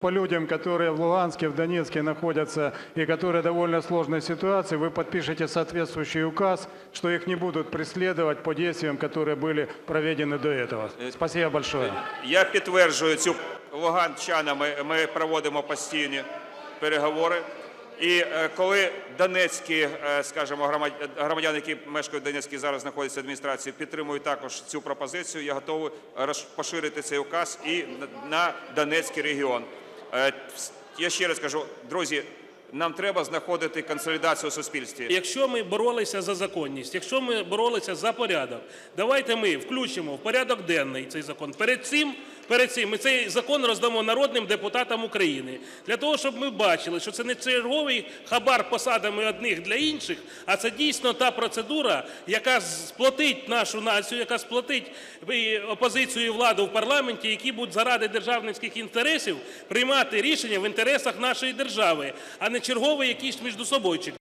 По людям, которые в Луганске, в Донецке находятся и которые в довольно сложной ситуации, вы подпишете соответствующий указ, что их не будут преследовать по действиям, которые были проведены до этого. Спасибо большое. Я підтверджую цю луганчанами. Ми проводимо постійні переговори. І е, коли донецькі, е, скажімо, громад- громадяни, які мешкають в Донецькій, зараз знаходяться в адміністрації, підтримують також цю пропозицію, я готовий роз- поширити цей указ і на- на Донецький регіон. Е, Я ще раз кажу, друзі, нам треба знаходити консолідацію у суспільстві. Якщо ми боролися за законність, якщо ми боролися за порядок, давайте ми включимо в порядок денний цей закон. Перед цим, перед цим ми цей закон роздамо народним депутатам України для того, щоб ми бачили, що це не черговий хабар посадами одних для інших, а це дійсно та процедура, яка сплотить нашу націю, яка сплотить опозицію і владу в парламенті, які будуть заради державницьких інтересів приймати рішення в інтересах нашої держави, а не черговий якийсь міждособойчик.